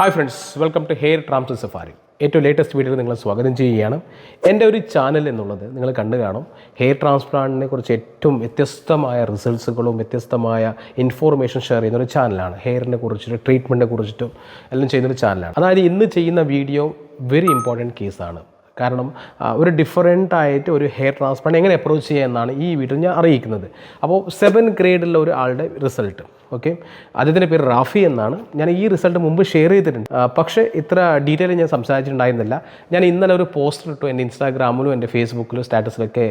Hi friends welcome to hair trans safari ഏറ്റവും latest വീഡിയോയിൽ നിങ്ങളെ സ്വാഗതം ചെയ്യുകയാണ്. എന്റെ ഒരു ചാനൽ എന്നുള്ളത് നിങ്ങൾ കണ്ടു കാണും. ഹെയർ ട്രാൻസ്പ്ലാന്റിനെ കുറിച്ച് ഏറ്റവും വ്യത്യസ്തമായ റിസൾട്ട്സുകളും വ്യത്യസ്തമായ ഇൻഫോർമേഷൻ ഷെയർ ചെയ്യുന്ന ഒരു ചാനലാണ് ഹെയറിനെ കുറിച്ചിട്ട് ട്രീറ്റ്മെന്റിനെ കുറിച്ചിട്ടും എല്ലാം ചെയ്യുന്നൊരു ചാനലാണ് അതായത് ഇന്ന് ചെയ്യുന്ന വീഡിയോ വെരി ഇമ്പോർട്ടന്റ് കേസാണ് കാരണം ഒരു ഡിഫറെന്റ് ആയിട്ട് ഒരു ഹെയർ ട്രാൻസ്പ്ലാന്റ് എങ്ങനെ അപ്രോച്ച് ചെയ്യുക എന്നാണ് ഈ വീഡിയോ ഞാൻ അറിയിക്കുന്നത്. അപ്പോൾ സെവൻ ഗ്രേഡിലുള്ള ഒരാളുടെ റിസൾട്ട് ഓക്കെ അദ്ദേഹത്തിന്റെ പേര് റാഫി എന്നാണ്. ഞാൻ ഈ റിസൾട്ട് മുമ്പ് ഷെയർ ചെയ്തിട്ടുണ്ട്. പക്ഷേ ഇത്ര ഡീറ്റെയിൽ ഞാൻ സംസാരിച്ചിട്ടുണ്ടായിരുന്നില്ല. ഞാൻ ഇന്നലെ ഒരു പോസ്റ്റർ ഇട്ടു എന്റെ ഇൻസ്റ്റാഗ്രാമിലും എന്റെ ഫേസ്ബുക്കിലും സ്റ്റാറ്റസിലൊക്കെ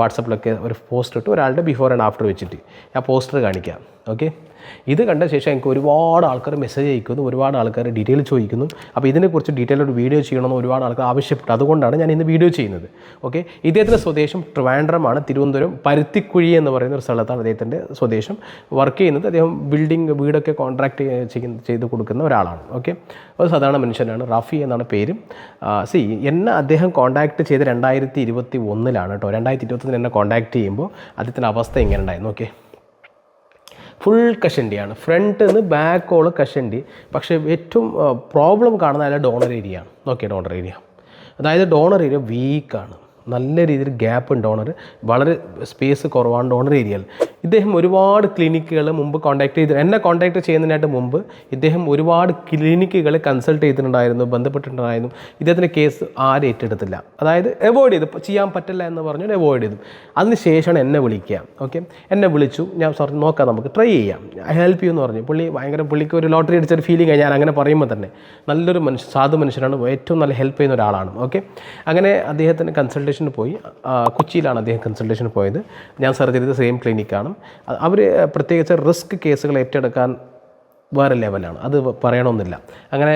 വാട്സപ്പിലൊക്കെ ഒരു പോസ്റ്റർ ഇട്ടു. ഒരാളുടെ ബിഫോർ ആൻഡ് ആഫ്റ്റർ വെച്ചിട്ട് ഞാൻ പോസ്റ്റർ കാണിക്കാം. ഓക്കെ ഇത് കണ്ട ശേഷം എനിക്ക് ഒരുപാട് ആൾക്കാർ മെസ്സേജ് അയക്കുന്നു ഒരുപാട് ആൾക്കാർ ഡീറ്റെയിൽ ചോദിക്കുന്നു. അപ്പോൾ ഇതിനെക്കുറിച്ച് ഡീറ്റെയിൽ ഒരു വീഡിയോ ചെയ്യണമെന്ന് ഒരുപാട് ആൾക്കാർ ആവശ്യപ്പെട്ടു. അതുകൊണ്ടാണ് ഞാൻ ഇന്ന് വീഡിയോ ചെയ്യുന്നത്. ഓക്കെ ഇദ്ദേഹത്തിന്റെ സ്വദേശം ട്രിവാൻഡ്രമാണ് തിരുവനന്തപുരം പരുത്തിക്കുഴി എന്ന് പറയുന്ന ഒരു സ്ഥലത്താണ് അദ്ദേഹത്തിന്റെ സ്വദേശം. വർക്ക് ചെയ്യുന്നത്. അദ്ദേഹം ബിൽഡിംഗ് വീടൊക്കെ കോൺട്രാക്ട് ചെയ്ത് കൊടുക്കുന്ന ഒരാളാണ്. ഓക്കെ? ഒരു സാധാരണ മനുഷ്യനാണ്. റാഫി എന്നാണ് പേര്. സി എന്നെ അദ്ദേഹം കോൺടാക്ട് ചെയ്ത് രണ്ടായിരത്തി ഇരുപത്തി ഒന്നിലാണ് കേട്ടോ. രണ്ടായിരത്തി ഇരുപത്തൊന്നിൽ എന്നെ കോൺടാക്ട് ചെയ്യുമ്പോൾ അദ്ദേഹത്തിന്റെ അവസ്ഥ എങ്ങനെ ഉണ്ടായിരുന്നു? ഓക്കെ? ഫുൾ കഷണ്ടിയാണ്. ഫ്രണ്ട് നിന്ന് ബാക്ക് ഓൾ കഷണ്ടി. പക്ഷേ ഏറ്റവും പ്രോബ്ലം കാണുന്ന അതിലെ ഡോണർ ഏരിയ ആണ്. Okay donor area. അതായത് ഡോണർ ഏരിയ വീക്കാണ്. നല്ല രീതിയിൽ ഗ്യാപ്പ് ഉണ്ട് ഡോണർ. വളരെ സ്പേസ് കുറവാണ് ഡോണർ ഏരിയയിൽ. ഇദ്ദേഹം ഒരുപാട് ക്ലിനിക്കുകൾ മുമ്പ് കോൺടാക്ട് ചെയ്ത് എന്നെ കോൺടാക്ട് ചെയ്യുന്നതിനായിട്ട് മുമ്പ് ഇദ്ദേഹം ഒരുപാട് ക്ലിനിക്കുകൾ കൺസൾട്ട് ചെയ്തിട്ടുണ്ടായിരുന്നു ബന്ധപ്പെട്ടിട്ടുണ്ടായിരുന്നു. ഇദ്ദേഹത്തിന്റെ കേസ് ആരും ഏറ്റെടുത്തില്ല. അതായത് അവോയ്ഡ് ചെയ്തു. ചെയ്യാൻ പറ്റില്ല എന്ന് പറഞ്ഞു അവോയ്ഡ് ചെയ്തു. അതിന് ശേഷമാണ് എന്നെ വിളിക്കുക. ഓക്കെ എന്നെ വിളിച്ചു. ഞാൻ സാർ നോക്കാം നമുക്ക്. ട്രൈ ചെയ്യാം. ഹെൽപ്പ് യു എന്ന് പറഞ്ഞു. പുള്ളി ഭയങ്കര പുള്ളിക്ക് ഒരു ലോട്ടറി അടിച്ചൊരു ഫീലിംഗ് ഞാൻ അങ്ങനെ പറയുമ്പോൾ തന്നെ നല്ലൊരു മനുഷ്യ സാധു മനുഷ്യനാണ്. ഏറ്റവും നല്ല ഹെൽപ്പ് ചെയ്യുന്ന ഒരാളാണ്. ഓക്കെ അങ്ങനെ അദ്ദേഹത്തിന് കൺസൾട്ടേഷന് പോയി. കൊച്ചിയിലാണ് അദ്ദേഹം കൺസൾട്ടേഷന് പോയത്. ഞാൻ സർജറി ചെയ്ത സെയിം ക്ലിനിക്കാണ് അവർ പ്രത്യേകിച്ച് റിസ്ക് കേസുകൾ ഏറ്റെടുക്കാൻ വേറെ ലെവലാണ്. അത് പറയണമെന്നില്ല അങ്ങനെ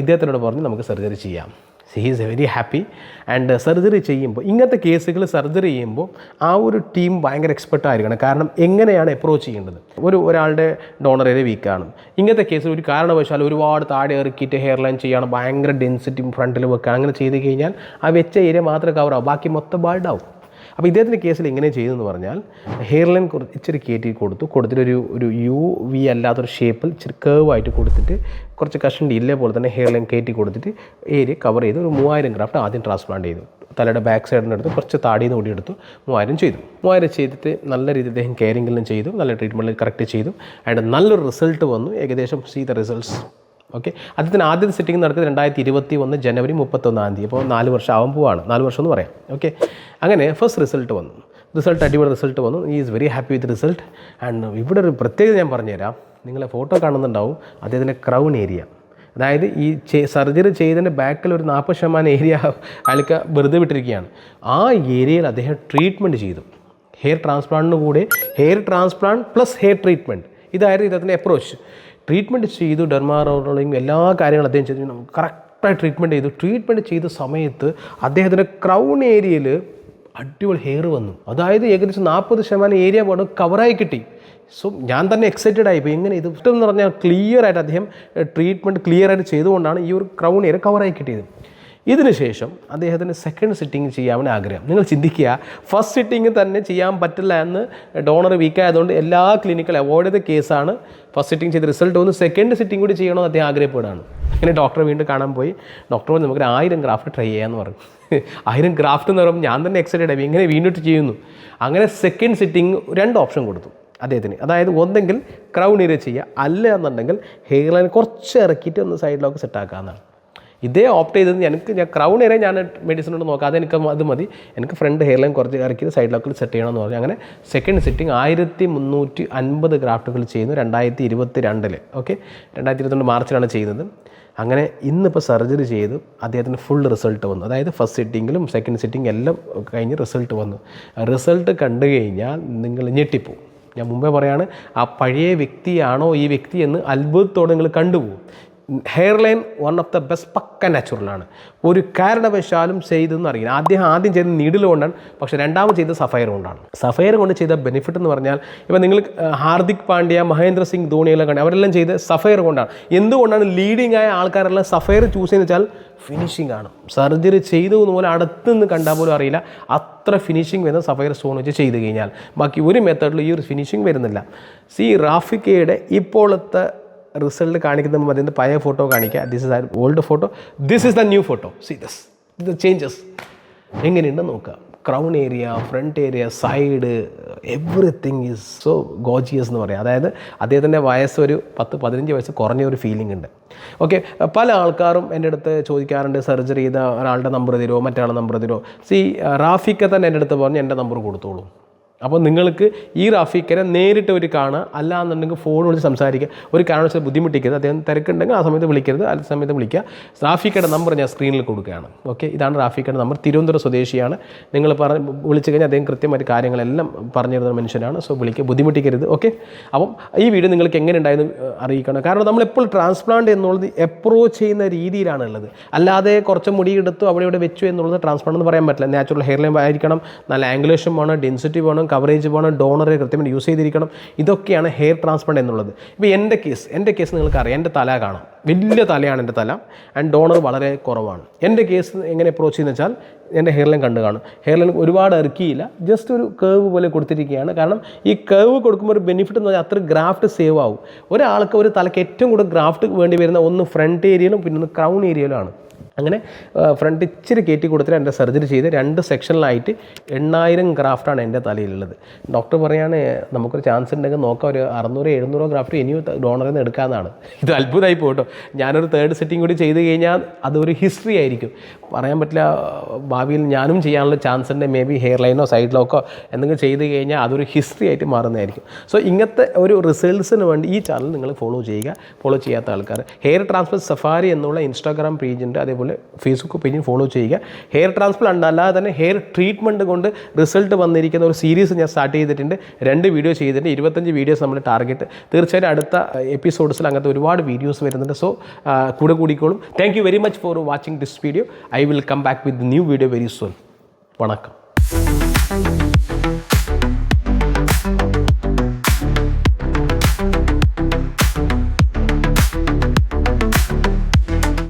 ഇദ്ദേഹത്തിനോട് പറഞ്ഞ് നമുക്ക് സർജറി ചെയ്യാം. He is very happy and surgery ചെയ്യുമ്പോൾ ഇങ്ങനത്തെ കേസുകൾ സർജറി ചെയ്യുമ്പോൾ ആ ഒരു ടീം ഭയങ്കര എക്സ്പെർട്ട് ആയിരിക്കണം. കാരണം എങ്ങനെയാണ് അപ്രോച്ച് ചെയ്യേണ്ടത്? ഒരു ഒരാളുടെ ഡോണർ ഏരിയ വീക്കാണ് ഇങ്ങനത്തെ കേസിൽ ഒരു കാരണവശാൽ ഒരുപാട് താഴെ ഇറക്കിയിട്ട് ഹെയർ ലൈൻ ചെയ്യണം. ഭയങ്കര ഡെൻസിറ്റി ഫ്രണ്ടിൽ വെക്കുക അങ്ങനെ ചെയ്ത് കഴിഞ്ഞാൽ ആ വെച്ച ഏരിയ മാത്രമേ കവറാവും ബാക്കി മൊത്തം ബാൾഡാവും അപ്പോൾ ഇദ്ദേഹത്തിന്റെ കേസിൽ എങ്ങനെ ചെയ്തെന്ന് പറഞ്ഞാൽ ഹെയർലൈൻ കുറച്ച് ഇച്ചിരി കയറ്റി കൊടുത്തു. കൊടുത്തിട്ടൊരു ഒരു യു വി അല്ലാത്തൊരു ഷേപ്പിൽ ഇച്ചിരി കേവ് ആയിട്ട് കൊടുത്തിട്ട് കുറച്ച് കഷണ്ടി ഇല്ലേ പോലെ തന്നെ ഹെയർലൈൻ കയറ്റി കൊടുത്തിട്ട് ഏരിയ കവർ ചെയ്ത് ഒരു മൂവായിരം ഗ്രാഫ്റ്റ് ആദ്യം ട്രാൻസ്പ്ലാന്റ് ചെയ്തു. തലയുടെ ബാക്ക് സൈഡിന്റെ അടുത്ത് കുറച്ച് താടിയിൽ നിന്ന് ഓടിയെടുത്തു മൂവായിരം ചെയ്തു. മൂവായിരം ചെയ്തിട്ട് നല്ല രീതിയിൽ അദ്ദേഹം കെയറിംഗിലും ചെയ്തു നല്ല ട്രീറ്റ്മെന്റിൽ കറക്റ്റ് ചെയ്തു. അതിന്റെ നല്ലൊരു റിസൾട്ട് വന്നു. ഏകദേശം സീ ദ റിസൾട്ട്സ് ഓക്കെ? അദ്ദേഹത്തിന് ആദ്യത്തെ സിറ്റിംഗ് നടത്തിയത് രണ്ടായിരത്തി ഇരുപത്തി ഒന്ന് ജനുവരി മുപ്പത്തൊന്നാം തീയതി. അപ്പോൾ നാല് വർഷം ആവാൻ പോവാണ് നാല് വർഷം എന്ന് പറയാം. ഓക്കെ? അങ്ങനെ ഫസ്റ്റ് റിസൾട്ട് വന്നു. റിസൾട്ട് അടിപൊളി റിസൾട്ട് വന്നു. ഈ is very happy with result and ഇവിടെ ഒരു പ്രത്യേകത ഞാൻ പറഞ്ഞുതരാം. നിങ്ങളെ ഫോട്ടോ കാണുന്നുണ്ടാവും. അദ്ദേഹത്തിന്റെ ക്രൗൺ ഏരിയ അതായത് ഈ സർജറി ചെയ്തതിന്റെ ബാക്കിൽ ഒരു നാൽപ്പത് ശതമാനം ഏരിയ അയാൾക്ക് വെറുതെ വിട്ടിരിക്കുകയാണ്. ആ ഏരിയയിൽ അദ്ദേഹം ട്രീറ്റ്മെന്റ് ചെയ്തു. ഹെയർ ട്രാൻസ്പ്ലാന്റിന് കൂടെ. Hair transplant plus hair treatment ഇതായിരുന്നു ഇദ്ദേഹത്തിന്റെ അപ്രോച്ച് ട്രീറ്റ്മെന്റ് ചെയ്തു ഡെർമാറോളിങ് എല്ലാ കാര്യങ്ങളും അദ്ദേഹം ചെയ്തു. നമുക്ക് കറക്റ്റായി ട്രീറ്റ്മെന്റ് ചെയ്തു. ട്രീറ്റ്മെന്റ് ചെയ്ത സമയത്ത് അദ്ദേഹത്തിന്റെ ക്രൗൺ ഏരിയയിൽ അടിപൊളി ഹെയർ വന്നു. അതായത് ഏകദേശം നാൽപ്പത് ശതമാനം ഏരിയ പോലെ കവറായി കിട്ടി. സോ ഞാൻ തന്നെ എക്സൈറ്റഡ് ആയി ഇപ്പോൾ എങ്ങനെ ഇത്? എന്ന് പറഞ്ഞാൽ ക്ലിയർ ആയിട്ട് അദ്ദേഹം ട്രീറ്റ്മെന്റ് ക്ലിയർ ആയിട്ട് ചെയ്തുകൊണ്ടാണ് ഈ ഒരു ക്രൗൺ ഏരിയ കവറായി കിട്ടിയത്. ഇതിനുശേഷം അദ്ദേഹത്തിന് സെക്കൻഡ് സിറ്റിംഗ് ചെയ്യാൻ ആഗ്രഹം. നിങ്ങൾ ചിന്തിക്കുക ഫസ്റ്റ് സിറ്റിംഗ് തന്നെ ചെയ്യാൻ പറ്റില്ല എന്ന് ഡോണർ വീക്കായതുകൊണ്ട് എല്ലാ ക്ലിനിക്കലും അവോയ്ഡ് ചെയ്ത കേസാണ് ഫസ്റ്റ് സിറ്റിംഗ് ചെയ്ത് റിസൾട്ട് വന്ന് സെക്കൻഡ് സിറ്റിംഗ് കൂടി ചെയ്യണമെന്ന് അദ്ദേഹം ആഗ്രഹപ്പെടുകയാണ്. അങ്ങനെ ഡോക്ടറെ വീണ്ടും കാണാൻ പോയി. ഡോക്ടർ നമുക്ക് ആയിരം ഗ്രാഫ്റ്റ് ട്രൈ ചെയ്യാമെന്ന് പറഞ്ഞു. ആയിരം ഗ്രാഫ്റ്റ് എന്ന് പറയുമ്പോൾ ഞാൻ തന്നെ എക്സൈറ്റഡ് ആയി. ഇങ്ങനെ വീണ്ടും ചെയ്യുന്നു. അങ്ങനെ സെക്കൻഡ് സിറ്റിംഗ് രണ്ട് ഓപ്ഷൻ കൊടുത്തു അദ്ദേഹത്തിന്. അതായത് ഒന്നെങ്കിൽ ക്രൗൺ ഏരിയ ചെയ്യുക അല്ല എന്നുണ്ടെങ്കിൽ ഹെയർ ലൈൻ കുറച്ച് ഇറക്കിയിട്ട് ഒന്ന് സൈഡിലൊക്കെ സെറ്റാക്കാമെന്നാണ് ഇതേ ഓപ്റ്റ് ചെയ്തത് എനിക്ക് ഞാൻ ക്രൗൺ ഏരിയ ഞാൻ മെഡിസിൻ കൊണ്ട് നോക്കാതെ എനിക്ക് അത് മതി. എനിക്ക് ഫ്രണ്ട് ഹെയർ ലൈൻ കുറച്ച് ഇറക്കി സൈഡിലൊക്കെ സെറ്റ് ചെയ്യണമെന്ന് പറഞ്ഞു. അങ്ങനെ സെക്കൻഡ് സെറ്റിംഗ് ആയിരത്തി മുന്നൂറ്റി അൻപത് ഗ്രാഫ്റ്റുകൾ ചെയ്യുന്നു രണ്ടായിരത്തി ഇരുപത്തി രണ്ടിൽ ഓക്കെ രണ്ടായിരത്തി ഇരുപത്തിരണ്ട് മാർച്ചിലാണ് ചെയ്യുന്നത് അങ്ങനെ ഇന്നിപ്പോൾ സർജറി ചെയ്തു. അദ്ദേഹത്തിന് ഫുൾ റിസൾട്ട് വന്നു. അതായത് ഫസ്റ്റ് സിറ്റിങ്ങിലും സെക്കൻഡ് സിറ്റിംഗ് എല്ലാം കഴിഞ്ഞ് റിസൾട്ട് വന്നു. റിസൾട്ട് കണ്ടു കഴിഞ്ഞാൽ നിങ്ങൾ ഞെട്ടിപ്പോവും ഞാൻ മുമ്പേ പറയാണ് ആ പഴയ വ്യക്തിയാണോ ഈ വ്യക്തി എന്ന് അത്ഭുതത്തോടെ നിങ്ങൾ കണ്ടുപോകും. Hair line one of the best പക്ക നാച്ചുറലാണ് ഒരു കാരണവശാലും ചെയ്തെന്ന് അറിയില്ല. ആദ്യം ആദ്യം ചെയ്ത നീഡിൽ കൊണ്ടാണ് പക്ഷേ രണ്ടാമത് ചെയ്ത സഫയർ കൊണ്ടാണ്. സഫയർ കൊണ്ട് ചെയ്ത ബെനിഫിറ്റ് എന്ന് പറഞ്ഞാൽ ഇപ്പം നിങ്ങൾ ഹാർദിക് പാണ്ഡ്യ മഹേന്ദ്ര സിംഗ് ധോണിയെല്ലാം കണ്ടു അവരെല്ലാം ചെയ്ത് സഫയർ കൊണ്ടാണ്. എന്തുകൊണ്ടാണ് ലീഡിംഗ് ആയ ആൾക്കാരെല്ലാം സഫയർ ചൂസ് ചെയ്യുന്നത് വെച്ചാൽ ഫിനിഷിംഗ് ആണ്. സർജറി ചെയ്തു എന്ന് പോലെ അടുത്തുനിന്ന് കണ്ടാൽ പോലും അറിയില്ല. അത്ര ഫിനിഷിംഗ് വരുന്ന സഫയർ സ്റ്റോൺ വെച്ച് ചെയ്ത് കഴിഞ്ഞാൽ. ബാക്കി ഒരു മെത്തേഡിൽ ഈ ഒരു ഫിനിഷിംഗ് വരുന്നില്ല. സി റാഫിക്കയുടെ ഇപ്പോഴത്തെ റിസൾട്ട് കാണിക്കുന്ന അതിന്റെ പഴയ ഫോട്ടോ കാണിക്കുക. This is old photo this is the new photo see this the changes എങ്ങനെയുണ്ടെന്ന് നോക്കുക. Crown area front area side everything is so gorgeous എന്ന് പറയാം. അതായത് അദ്ദേഹത്തിന്റെ വയസ്സ് ഒരു പത്ത് പതിനഞ്ച് വയസ്സ് കുറഞ്ഞ ഒരു ഫീലിംഗ് ഉണ്ട്. ഓക്കെ പല ആൾക്കാരും എന്റെ അടുത്ത് ചോദിക്കാറുണ്ട്. സർജറി ചെയ്ത ഒരാളുടെ നമ്പർ തരുമോ? മറ്റൊരാളുടെ നമ്പർ തരുമോ? സി റാഫിക്ക തന്നെ എന്റെ അടുത്ത് പറഞ്ഞ് എന്റെ നമ്പർ കൊടുത്തോളൂ. അപ്പോൾ നിങ്ങൾക്ക് ഈ റാഫിക്കരെ നേരിട്ട് ഒരു കാണുക. അല്ലാന്നുണ്ടെങ്കിൽ ഫോൺ വിളിച്ച് സംസാരിക്കുക. ഒരു കാരണവശാലും ബുദ്ധിമുട്ടിക്കരുത്. അദ്ദേഹം തിരക്കുണ്ടെങ്കിൽ ആ സമയത്ത് വിളിക്കരുത്. ആ സമയത്ത് വിളിക്കുക. റാഫിക്കയുടെ നമ്പർ ഞാൻ സ്ക്രീനിൽ കൊടുക്കുകയാണ്. ഓക്കെ ഇതാണ് റാഫിക്കയുടെ നമ്പർ തിരുവനന്തപുരം സ്വദേശിയാണ്. നിങ്ങൾ പറഞ്ഞ് വിളിച്ചു കഴിഞ്ഞാൽ അദ്ദേഹം കൃത്യമായിട്ട് കാര്യങ്ങളെല്ലാം പറഞ്ഞു തരുന്ന മനുഷ്യനാണ്. സോ വിളിക്കുക. ബുദ്ധിമുട്ടിക്കരുത്. ഓക്കെ അപ്പം ഈ വീഡിയോ നിങ്ങൾക്ക് എങ്ങനെ ഉണ്ടായെന്ന് അറിയിക്കണം. കാരണം നമ്മളെപ്പോൾ ട്രാൻസ്പ്ലാന്റ് എന്നുള്ളത് അപ്രോച്ച് ചെയ്യുന്ന രീതിയിലാണ് ഉള്ളത്. അല്ലാതെ കുറച്ച് മുടി എടുത്തു അവിടെ ഇവിടെ വെച്ചു എന്നുള്ളത് ട്രാൻസ്പ്ലാന്റ് എന്ന് പറയാൻ പറ്റില്ല. നാച്ചുറൽ ഹെയർ ലൈൻ ആയിരിക്കണം. നല്ല ആംഗുലേഷൻ വേണം. ഡെൻസിറ്റി വേണം. കവറേജ് വേണം ഡോണറെ കൃത്യമായിട്ട് യൂസ് ചെയ്തിരിക്കണം. ഇതൊക്കെയാണ് ഹെയർ ട്രാൻസ്പ്ലാന്റ് എന്നുള്ളത്. ഇപ്പോൾ എന്റെ കേസ് എന്റെ കേസ് നിങ്ങൾക്കറിയാം എന്റെ തല കാണാം. വലിയ തലയാണ് എന്റെ തല ആൻഡ് ഡോണർ വളരെ കുറവാണ്. എന്റെ കേസ് എങ്ങനെ അപ്രോച്ച് ചെയ്യുന്ന വെച്ചാൽ എന്റെ ഹെയർ ലൈൻ കണ്ടു കാണും. ഹെയർ ലൈൻ ഒരുപാട് ഇറക്കിയില്ല ജസ്റ്റ് ഒരു കേവ് പോലെ കൊടുത്തിരിക്കുകയാണ്. കാരണം ഈ കേവ് കൊടുക്കുമ്പോൾ ഒരു ബെനിഫിറ്റ് എന്ന് പറഞ്ഞാൽ അത്ര ഗ്രാഫ്റ്റ് സേവ് ആവും. ഒരാൾക്ക് ഒരു തലയ്ക്ക് ഏറ്റവും കൂടുതൽ ഗ്രാഫ്റ്റ് വേണ്ടി വരുന്ന ഒന്ന് ഫ്രണ്ട് ഏരിയയിലും പിന്നെ ഒന്ന് ക്രൗൺ ഏരിയയിലുമാണ് അങ്ങനെ ഫ്രണ്ട് ഇച്ചിരി കയറ്റി കൊടുത്തിട്ട് എന്റെ സർജറി ചെയ്ത് രണ്ട് സെക്ഷനിലായിട്ട് എണ്ണായിരം ഗ്രാഫ്റ്റാണ് എന്റെ തലയിലുള്ളത്. ഡോക്ടർ പറയാണ് നമുക്കൊരു ചാൻസ് ഉണ്ടെങ്കിൽ നോക്കാം ഒരു അറുന്നൂറ് എഴുന്നൂറോ ഗ്രാഫ്റ്റ് ഇനിയും ഡോണറിൽ നിന്ന് എടുക്കാമെന്നാണ്. ഇത് അത്ഭുതമായി പോട്ടോ ഞാനൊരു തേർഡ് സെറ്റിംഗ് കൂടി ചെയ്ത് കഴിഞ്ഞാൽ അതൊരു ഹിസ്റ്ററി ആയിരിക്കും. പറയാൻ പറ്റില്ല ഭാവിയിൽ ഞാനും ചെയ്യാനുള്ള ചാൻസ് ഉണ്ട് മേ ബി ഹെയർ ലൈനോ സൈഡ് ലോക്കോ എന്തെങ്കിലും ചെയ്ത് കഴിഞ്ഞാൽ അതൊരു ഹിസ്റ്ററി ആയിട്ട് മാറുന്നതായിരിക്കും. സോ ഇങ്ങനത്തെ ഒരു റിസൾട്ട്സിന് വേണ്ടി ഈ ചാനൽ നിങ്ങൾ ഫോളോ ചെയ്യുക ഫോളോ ചെയ്യാത്ത ആൾക്കാർ. ഹെയർ ട്രാൻസ്ഫർ സഫാരി എന്നുള്ള ഇൻസ്റ്റാഗ്രാം പേജുണ്ട് അതേപോലെ ഫേസ്ബുക്ക് പേജിൽ ഫോളോ ചെയ്യുക. ഹെയർ ട്രാൻസ്പ്ലാന്റ് അല്ലാതെ തന്നെ ഹെയർ ട്രീറ്റ്മെന്റ് കൊണ്ട് റിസൾട്ട് വന്നിരിക്കുന്ന ഒരു സീരീസ് ഞാൻ സ്റ്റാർട്ട് ചെയ്തിട്ടുണ്ട്. രണ്ട് വീഡിയോ ചെയ്തിട്ടുണ്ട്. ഇരുപത്തഞ്ച് വീഡിയോസ് നമ്മൾ ടാർഗറ്റ് തീർച്ചയായിട്ടും അടുത്ത എപ്പിസോഡ്സിൽ അങ്ങനത്തെ ഒരുപാട് വീഡിയോസ് വരുന്നുണ്ട്. സോ കൂടെ കൂടിക്കോളും. Thank you very much for watching this video I will come back with new video very soon വണക്കം.